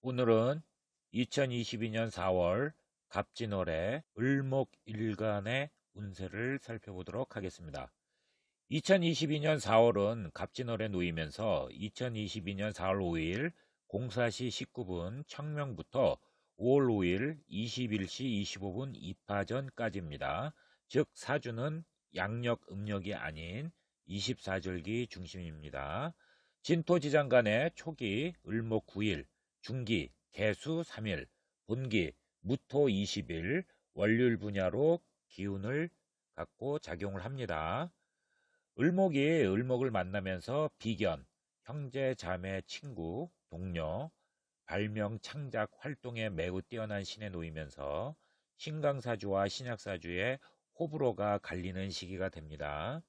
오늘은 2022년 4월 갑진월의 을목 일간의 운세를 살펴보도록 하겠습니다. 2022년 4월은 갑진월에 놓이면서 2022년 4월 5일 04시 19분 청명부터 5월 5일 21시 25분 입하전까지입니다. 즉 사주는 양력 음력이 아닌 24절기 중심입니다. 진토지장 간의 초기 을목 9일, 중기 개수 3일, 본기 무토 20일, 월요일 분야로 기운을 갖고 작용을 합니다. 을목이 을목을 만나면서 비견, 형제, 자매, 친구, 동료, 발명, 창작, 활동에 매우 뛰어난 신에 놓이면서 신강사주와 신약사주의 호불호가 갈리는 시기가 됩니다.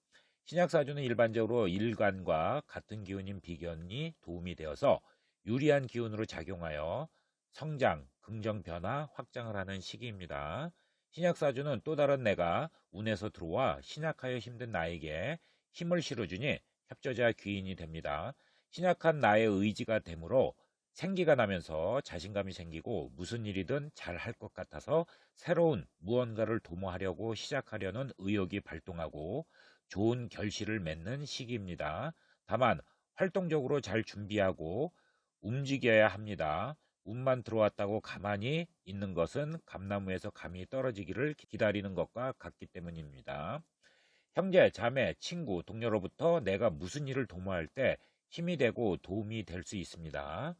신약사주는 일반적으로 일간과 같은 기운인 비견이 도움이 되어서 유리한 기운으로 작용하여 성장, 긍정 변화, 확장을 하는 시기입니다. 신약사주는 또 다른 내가 운에서 들어와 신약하여 힘든 나에게 힘을 실어주니 협조자 귀인이 됩니다. 신약한 나의 의지가 되므로 생기가 나면서 자신감이 생기고 무슨 일이든 잘 할 것 같아서 새로운 무언가를 도모하려고 시작하려는 의욕이 발동하고 좋은 결실을 맺는 시기입니다. 다만 활동적으로 잘 준비하고 움직여야 합니다. 운만 들어왔다고 가만히 있는 것은 감나무에서 감이 떨어지기를 기다리는 것과 같기 때문입니다. 형제, 자매, 친구, 동료로부터 내가 무슨 일을 도모할 때 힘이 되고 도움이 될 수 있습니다.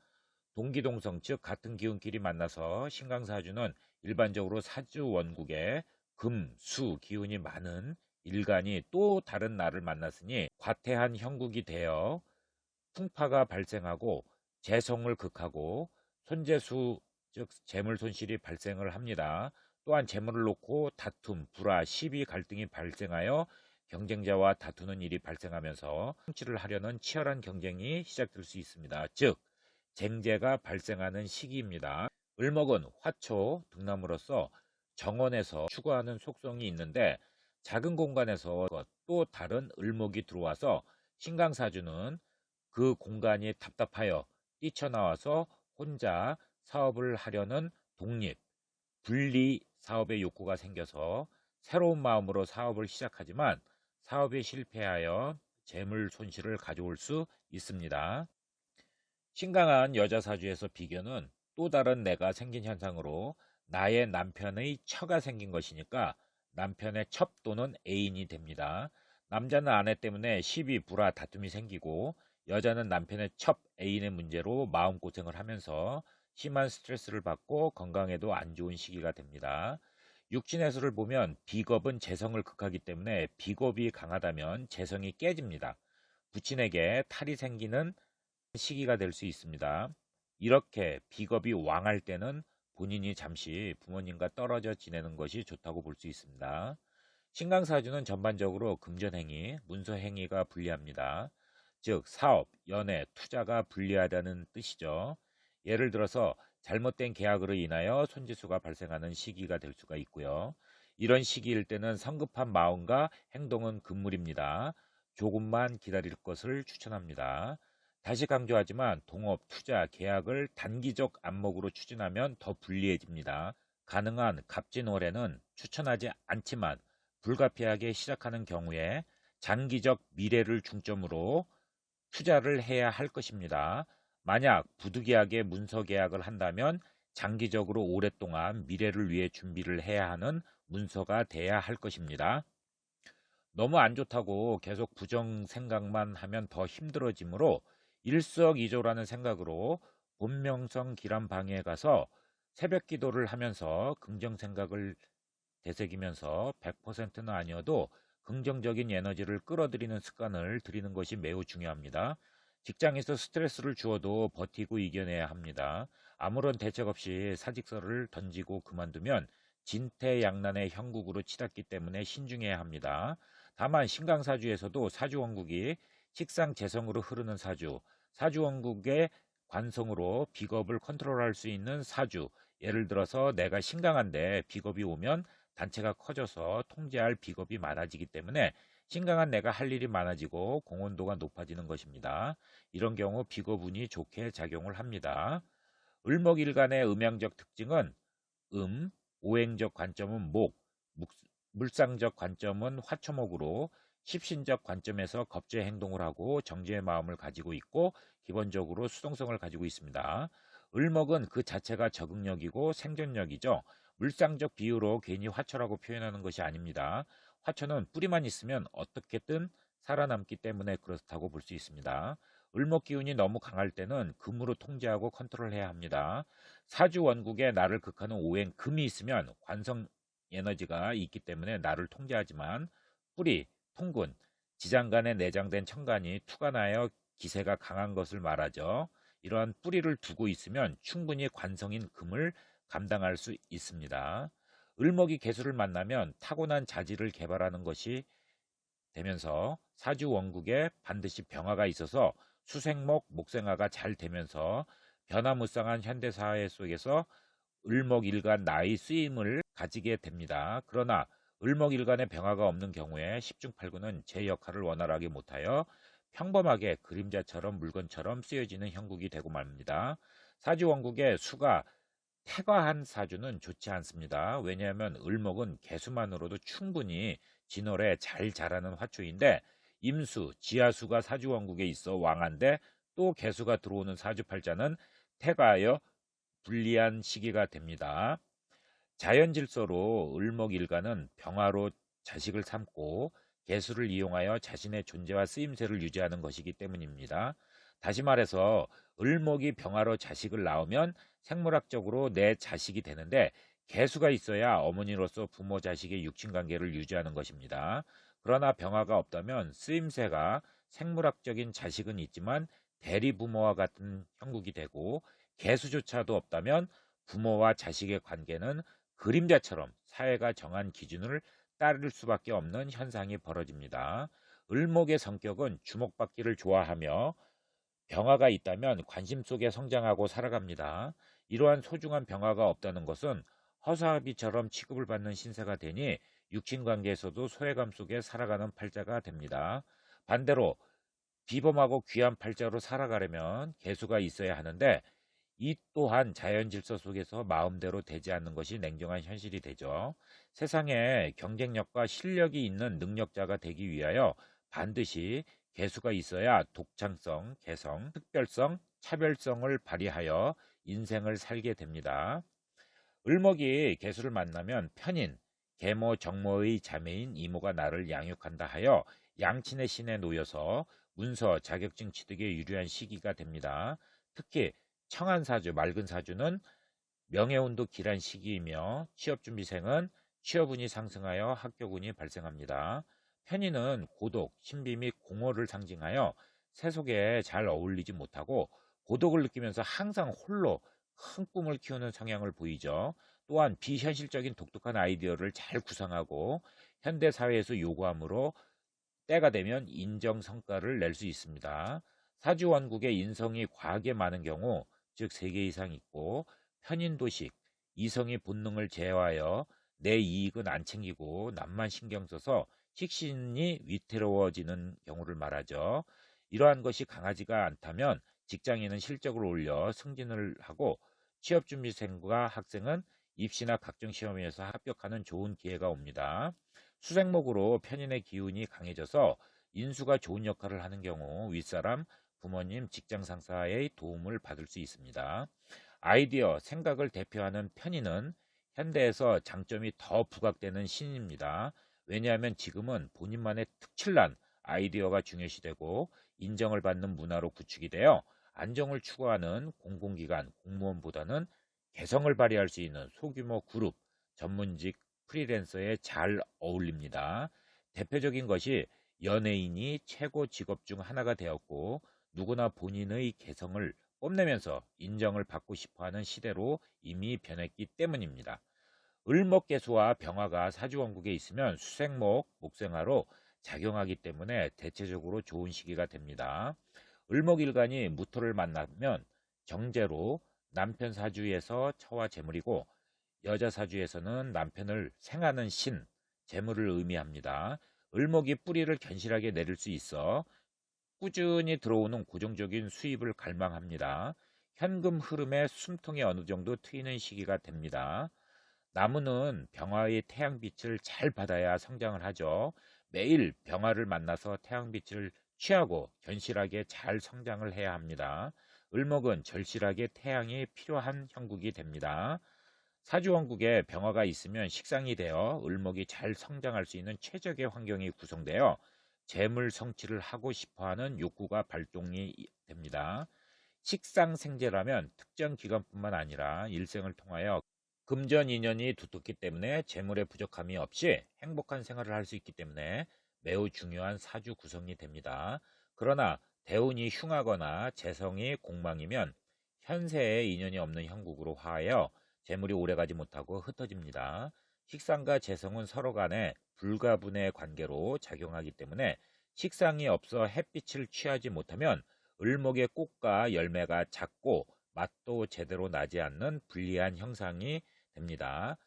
동기동성 즉 같은 기운끼리 만나서 신강사주는 일반적으로 사주 원국에 금, 수 기운이 많은 일간이 또 다른 나를 만났으니 과태한 형국이 되어 풍파가 발생하고 재성을 극하고 손재수 즉 재물 손실이 발생을 합니다. 또한 재물을 놓고 다툼, 불화, 시비, 갈등이 발생하여 경쟁자와 다투는 일이 발생하면서 성취를 하려는 치열한 경쟁이 시작될 수 있습니다. 즉 쟁제가 발생하는 시기입니다. 을목은 화초, 등나무로서 정원에서 추구하는 속성이 있는데 작은 공간에서 또 다른 을목이 들어와서 신강사주는 그 공간이 답답하여 뛰쳐나와서 혼자 사업을 하려는 독립, 분리 사업의 욕구가 생겨서 새로운 마음으로 사업을 시작하지만 사업에 실패하여 재물 손실을 가져올 수 있습니다. 신강한 여자 사주에서 비견은 또 다른 내가 생긴 현상으로 나의 남편의 처가 생긴 것이니까 남편의 첩 또는 애인이 됩니다. 남자는 아내 때문에 시비, 불화, 다툼이 생기고 여자는 남편의 첩, 애인의 문제로 마음고생을 하면서 심한 스트레스를 받고 건강에도 안 좋은 시기가 됩니다. 육신해수를 보면 비겁은 재성을 극하기 때문에 비겁이 강하다면 재성이 깨집니다. 부친에게 탈이 생기는 시기가 될 수 있습니다. 이렇게 비겁이 왕할 때는 본인이 잠시 부모님과 떨어져 지내는 것이 좋다고 볼 수 있습니다. 신강사주는 전반적으로 금전행위, 문서행위가 불리합니다. 즉 사업, 연애, 투자가 불리하다는 뜻이죠. 예를 들어서 잘못된 계약으로 인하여 손지수가 발생하는 시기가 될 수가 있고요. 이런 시기일 때는 성급한 마음과 행동은 금물입니다. 조금만 기다릴 것을 추천합니다. 다시 강조하지만 동업, 투자, 계약을 단기적 안목으로 추진하면 더 불리해집니다. 가능한 갑진월에는 추천하지 않지만 불가피하게 시작하는 경우에 장기적 미래를 중점으로 투자를 해야 할 것입니다. 만약 부득이하게 문서 계약을 한다면 장기적으로 오랫동안 미래를 위해 준비를 해야 하는 문서가 돼야 할 것입니다. 너무 안 좋다고 계속 부정 생각만 하면 더 힘들어지므로 일석이조라는 생각으로 본명성 기란 방에 가서 새벽 기도를 하면서 긍정 생각을 되새기면서 100%는 아니어도 긍정적인 에너지를 끌어들이는 습관을 들이는 것이 매우 중요합니다. 직장에서 스트레스를 주어도 버티고 이겨내야 합니다. 아무런 대책 없이 사직서를 던지고 그만두면 진퇴양난의 형국으로 치닫기 때문에 신중해야 합니다. 다만 신강사주에서도 사주원국이 식상 재성으로 흐르는 사주, 사주원국의 관성으로 비겁을 컨트롤할 수 있는 사주, 예를 들어서 내가 신강한데 비겁이 오면 단체가 커져서 통제할 비겁이 많아지기 때문에 신강한 내가 할 일이 많아지고 공헌도가 높아지는 것입니다. 이런 경우 비겁운이 좋게 작용을 합니다. 을목일간의 음양적 특징은 음, 오행적 관점은 목, 묵- 물상적 관점은 화초목으로 십신적 관점에서 겁제 행동을 하고 정제의 마음을 가지고 있고 기본적으로 수동성을 가지고 있습니다. 을목은 그 자체가 적응력이고 생존력이죠. 물상적 비유로 괜히 화초라고 표현하는 것이 아닙니다. 화초는 뿌리만 있으면 어떻게든 살아남기 때문에 그렇다고 볼 수 있습니다. 을목 기운이 너무 강할 때는 금으로 통제하고 컨트롤해야 합니다. 사주 원국에 나를 극하는 오행 금이 있으면 관성 에너지가 있기 때문에 나를 통제하지만 뿌리, 통근, 지장간에 내장된 천간이 투간하여 기세가 강한 것을 말하죠. 이러한 뿌리를 두고 있으면 충분히 관성인 금을 감당할 수 있습니다. 을목이 개수를 만나면 타고난 자질을 개발하는 것이 되면서 사주 원국에 반드시 병화가 있어서 수생목, 목생화가 잘 되면서 변화무쌍한 현대사회 속에서 을목일간 나의 쓰임을 가지게 됩니다. 그러나 을목일간의 병화가 없는 경우에 10중 8구는 제 역할을 원활하게 못하여 평범하게 그림자처럼 물건처럼 쓰여지는 형국이 되고 말입니다. 사주 원국의 수가 태과한 사주는 좋지 않습니다. 왜냐하면 을목은 개수만으로도 충분히 진월에 잘 자라는 화초인데 임수, 지하수가 사주 원국에 있어 왕한데 또 개수가 들어오는 사주팔자는 태과하여 불리한 시기가 됩니다. 자연 질서로 을목일간은 병화로 자식을 삼고 개수를 이용하여 자신의 존재와 쓰임새를 유지하는 것이기 때문입니다. 다시 말해서 을목이 병화로 자식을 낳으면 생물학적으로 내 자식이 되는데 개수가 있어야 어머니로서 부모 자식의 육친 관계를 유지하는 것입니다. 그러나 병화가 없다면 쓰임새가 생물학적인 자식은 있지만 대리 부모와 같은 형국이 되고 개수조차도 없다면 부모와 자식의 관계는 그림자처럼 사회가 정한 기준을 따를 수밖에 없는 현상이 벌어집니다. 을목의 성격은 주목받기를 좋아하며 병화가 있다면 관심 속에 성장하고 살아갑니다. 이러한 소중한 병화가 없다는 것은 허사비처럼 취급을 받는 신세가 되니 육친 관계에서도 소외감 속에 살아가는 팔자가 됩니다. 반대로 비범하고 귀한 팔자로 살아가려면 개수가 있어야 하는데 이 또한 자연 질서 속에서 마음대로 되지 않는 것이 냉정한 현실이 되죠. 세상에 경쟁력과 실력이 있는 능력자가 되기 위하여 반드시 개수가 있어야 독창성, 개성, 특별성, 차별성을 발휘하여 인생을 살게 됩니다. 을목이 개수를 만나면 편인, 계모 정모의 자매인 이모가 나를 양육한다 하여 양친의 신에 놓여서 문서, 자격증 취득에 유리한 시기가 됩니다. 특히 청한 사주, 맑은 사주는 명예운도 길한 시기이며 취업준비생은 취업운이 상승하여 학교운이 발생합니다. 편인은 고독, 신비 및 공허를 상징하여 세속에 잘 어울리지 못하고 고독을 느끼면서 항상 홀로 큰 꿈을 키우는 성향을 보이죠. 또한 비현실적인 독특한 아이디어를 잘 구상하고 현대 사회에서 요구함으로 때가 되면 인정 성과를 낼 수 있습니다. 사주 원국의 인성이 과하게 많은 경우 즉 3개 이상 있고 편인 도식, 이성이 본능을 제어하여 내 이익은 안 챙기고 남만 신경 써서 식신이 위태로워지는 경우를 말하죠. 이러한 것이 강하지가 않다면 직장인은 실적을 올려 승진을 하고 취업준비생과 학생은 입시나 각종 시험에서 합격하는 좋은 기회가 옵니다. 수생목으로 편인의 기운이 강해져서 인수가 좋은 역할을 하는 경우 윗사람, 부모님, 직장 상사의 도움을 받을 수 있습니다. 아이디어, 생각을 대표하는 편인은 현대에서 장점이 더 부각되는 신입니다. 왜냐하면 지금은 본인만의 특출난 아이디어가 중요시되고 인정을 받는 문화로 구축이 되어 안정을 추구하는 공공기관, 공무원보다는 개성을 발휘할 수 있는 소규모 그룹, 전문직 프리랜서에 잘 어울립니다. 대표적인 것이 연예인이 최고 직업 중 하나가 되었고 누구나 본인의 개성을 뽐내면서 인정을 받고 싶어하는 시대로 이미 변했기 때문입니다. 을목개수와 병화가 사주원국에 있으면 수생목, 목생화로 작용하기 때문에 대체적으로 좋은 시기가 됩니다. 을목일간이 무토를 만나면 정제로 남편 사주에서 처와 재물이고 여자 사주에서는 남편을 생하는 신, 재물을 의미합니다. 을목이 뿌리를 견실하게 내릴 수 있어 꾸준히 들어오는 고정적인 수입을 갈망합니다. 현금 흐름에 숨통이 어느 정도 트이는 시기가 됩니다. 나무는 병화의 태양빛을 잘 받아야 성장을 하죠. 매일 병화를 만나서 태양빛을 취하고 견실하게 잘 성장을 해야 합니다. 을목은 절실하게 태양이 필요한 형국이 됩니다. 사주원국에 병화가 있으면 식상이 되어 을목이 잘 성장할 수 있는 최적의 환경이 구성되어 재물 성취를 하고 싶어하는 욕구가 발동이 됩니다. 식상생재라면 특정 기간뿐만 아니라 일생을 통하여 금전 인연이 두텁기 때문에 재물의 부족함이 없이 행복한 생활을 할 수 있기 때문에 매우 중요한 사주 구성이 됩니다. 그러나 대운이 흉하거나 재성이 공망이면 현세에 인연이 없는 형국으로 화하여 재물이 오래가지 못하고 흩어집니다. 식상과 재성은 서로 간에 불가분의 관계로 작용하기 때문에 식상이 없어 햇빛을 취하지 못하면 을목의 꽃과 열매가 작고 맛도 제대로 나지 않는 불리한 형상이 됩니다.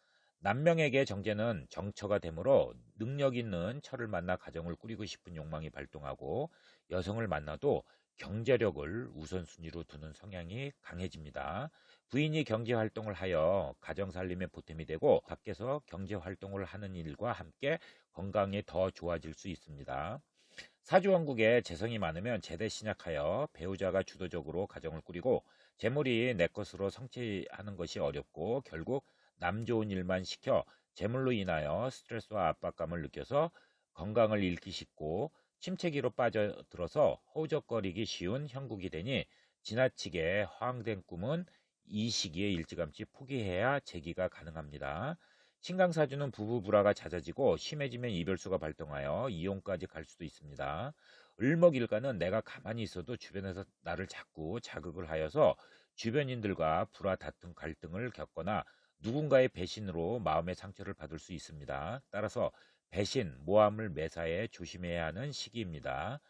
남명에게 정제는 정처가 되므로 능력 있는 처를 만나 가정을 꾸리고 싶은 욕망이 발동하고 여성을 만나도 경제력을 우선순위로 두는 성향이 강해집니다. 부인이 경제활동을 하여 가정살림에 보탬이 되고 밖에서 경제활동을 하는 일과 함께 건강이 더 좋아질 수 있습니다. 사주왕국에 재성이 많으면 제대 신약하여 배우자가 주도적으로 가정을 꾸리고 재물이 내 것으로 성취하는 것이 어렵고 결국 남 좋은 일만 시켜 재물로 인하여 스트레스와 압박감을 느껴서 건강을 잃기 쉽고 침체기로 빠져들어서 허우적거리기 쉬운 형국이 되니 지나치게 허황된 꿈은 이 시기에 일찌감치 포기해야 재기가 가능합니다. 신강사주는 부부 불화가 잦아지고 심해지면 이별수가 발동하여 이혼까지 갈 수도 있습니다. 을목일가는 내가 가만히 있어도 주변에서 나를 자꾸 자극을 하여서 주변인들과 불화 다툼 갈등을 겪거나 누군가의 배신으로 마음의 상처를 받을 수 있습니다. 따라서 배신, 모함을 매사에 조심해야 하는 시기입니다.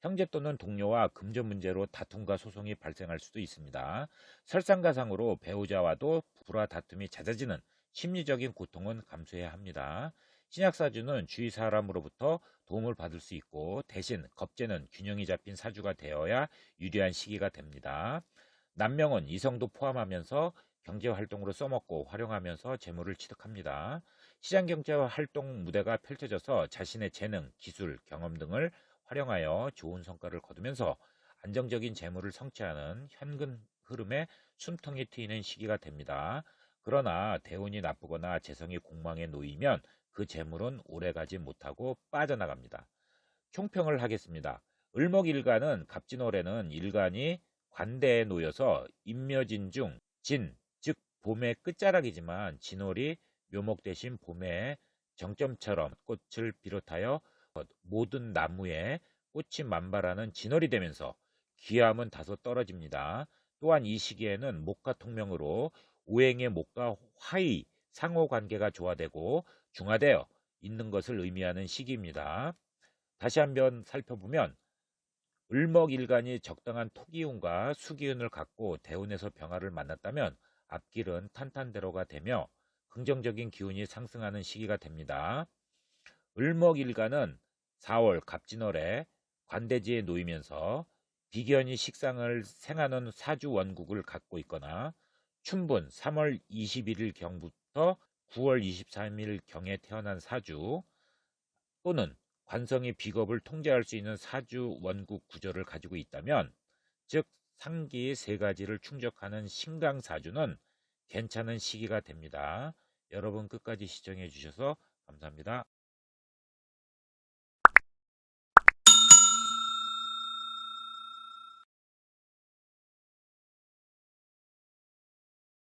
형제 또는 동료와 금전 문제로 다툼과 소송이 발생할 수도 있습니다. 설상가상으로 배우자와도 불화 다툼이 잦아지는 심리적인 고통은 감수해야 합니다. 신약사주는 주위 사람으로부터 도움을 받을 수 있고 대신 겁재는 균형이 잡힌 사주가 되어야 유리한 시기가 됩니다. 남명은 이성도 포함하면서 경제 활동으로 써먹고 활용하면서 재물을 취득합니다. 시장 경제 활동 무대가 펼쳐져서 자신의 재능, 기술, 경험 등을 활용하여 좋은 성과를 거두면서 안정적인 재물을 성취하는 현금 흐름에 숨통이 트이는 시기가 됩니다. 그러나 대운이 나쁘거나 재성이 공망에 놓이면 그 재물은 오래가지 못하고 빠져나갑니다. 총평을 하겠습니다. 을목일간은 갑진월에는 일간이 관대에 놓여서 임묘진 중 진, 즉 봄의 끝자락이지만 진월이 묘목 대신 봄의 정점처럼 꽃을 비롯하여 모든 나무에 꽃이 만발하는 진월이 되면서 귀함은 다소 떨어집니다. 또한 이 시기에는 목과 통명으로 오행의 목과 화의 상호 관계가 조화되고 중화되어 있는 것을 의미하는 시기입니다. 다시 한번 살펴보면 을목일간이 적당한 토기운과 수기운을 갖고 대운에서 병화를 만났다면 앞길은 탄탄대로가 되며 긍정적인 기운이 상승하는 시기가 됩니다. 을목일간은 4월 갑진월에 관대지에 놓이면서 비견이 식상을 생하는 사주 원국을 갖고 있거나 춘분 3월 21일 경부터 9월 23일 경에 태어난 사주 또는 관성의 비겁을 통제할 수 있는 사주 원국 구조를 가지고 있다면 즉 상기 세 가지를 충족하는 신강사주는 괜찮은 시기가 됩니다. 여러분 끝까지 시청해 주셔서 감사합니다.